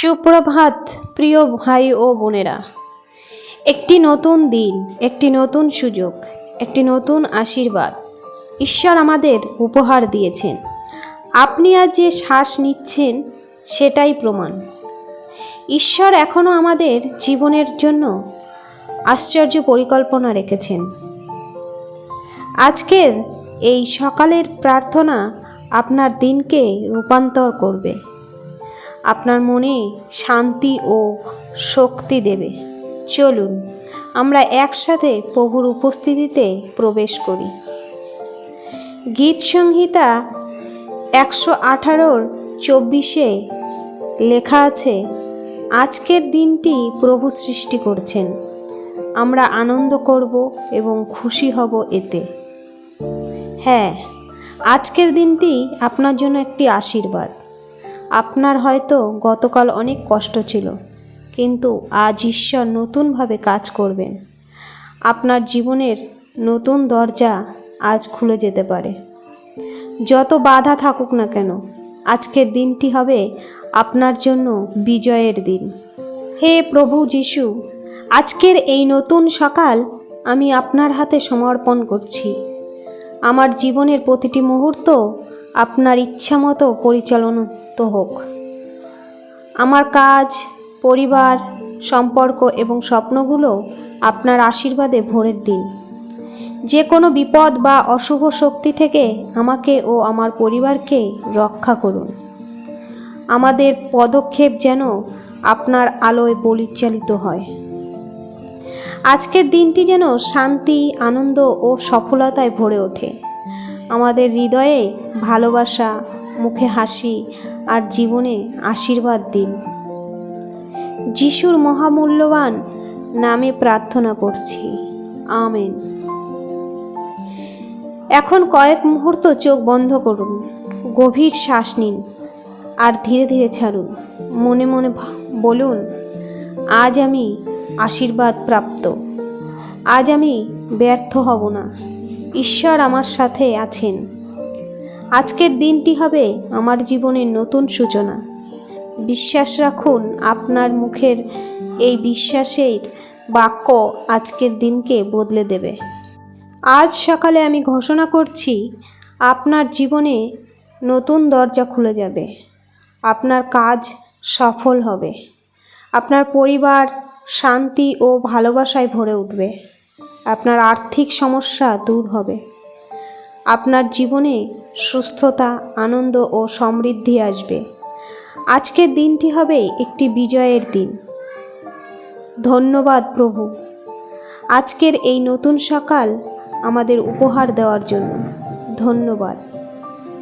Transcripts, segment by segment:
সুপ্রভাত, প্রিয় ভাই ও বোনেরা। একটি নতুন দিন, একটি নতুন সুযোগ, একটি নতুন আশীর্বাদ ঈশ্বর আমাদের উপহার দিয়েছেন। আপনি আজ যে শ্বাস নিচ্ছেন, সেটাই প্রমাণ। ঈশ্বর এখনও আমাদের জীবনের জন্য আশ্চর্য পরিকল্পনা রেখেছেন। আজকের এই সকালের প্রার্থনা আপনার দিনকে রূপান্তর করবে। আপনার মনে শান্তি ও শক্তি দেবে। চলুন, আমরা একসাথে প্রভুর উপস্থিতিতে প্রবেশ করি। গীত সংহিতা একশো আঠারোর চব্বিশে লেখা আছে, আজকের দিনটি প্রভু সৃষ্টি করছেন। আমরা আনন্দ করব এবং খুশি হব এতে। হ্যাঁ আজকের দিনটি আপনার জন্য একটি আশীর্বাদ। আপনার হয়তো গতকাল অনেক কষ্ট ছিল, কিন্তু আজ ঈশ্বর নতুনভাবে কাজ করবেন। আপনার জীবনের নতুন দরজা আজ খুলে যেতে পারে। যত বাধা থাকুক না কেন, আজকের দিনটি হবে আপনার জন্য বিজয়ের দিন। হে প্রভু যিশু, আজকের এই নতুন সকাল আমি আপনার হাতে সমর্পণ করছি। আমার জীবনের প্রতিটি মুহূর্ত আপনার ইচ্ছামতো পরিচালনত হোক। আমার কাজ, পরিবার, সম্পর্ক এবং স্বপ্নগুলো আপনার আশীর্বাদে ভোরের দিন। যে কোনো বিপদ বা অশুভ শক্তি থেকে আমাকে ও আমার পরিবারকে রক্ষা করুন। আমাদের পদক্ষেপ যেন আপনার আলোয় পরিচালিত হয়। আজকের দিনটি যেন শান্তি, আনন্দ ও সফলতায় ভরে ওঠে। আমাদের হৃদয়ে ভালোবাসা, মুখে হাসি আর জীবনে আশীর্বাদ দিন। যিশুর মহামূল্যবান নামে প্রার্থনা করছি। আমেন। এখন কয়েক মুহূর্ত চোখ বন্ধ করুন, গভীর শ্বাস নিন, আর ধীরে ধীরে ছাড়ুন। মনে মনে বলুন, আজ আমি আশীর্বাদ প্রাপ্ত। আজ আমি ব্যর্থ হব না। ঈশ্বর আমার সাথে আছেন। আজকের দিনটি হবে আমার জীবনের নতুন সূচনা। বিশ্বাস রাখুন, আপনার মুখের এই বিশ্বাসের বাক্য আজকের দিনকে বদলে দেবে। আজ সকালে আমি ঘোষণা করছি, আপনার জীবনে নতুন দরজা খুলে যাবে। আপনার কাজ সফল হবে। আপনার পরিবার শান্তি ও ভালোবাসায় ভরে উঠবে। আপনার আর্থিক সমস্যা দূর হবে। আপনার জীবনে সুস্থতা, আনন্দ ও সমৃদ্ধি আসবে। আজকের দিনটি হবে একটি বিজয়ের দিন। ধন্যবাদ প্রভু। আজকের এই নতুন সকাল আমাদের উপহার দেওয়ার জন্য। ধন্যবাদ।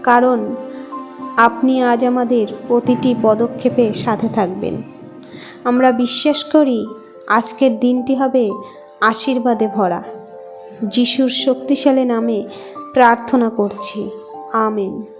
কারণ আপনি আজ আমাদের প্রতিটি পদক্ষেপে সাথে থাকবেন। আমরা বিশ্বাস করি আজকের দিনটি হবে আশীর্বাদে ভরা। যিশুর শক্তিশালী নামে প্রার্থনা করছি। আমেন।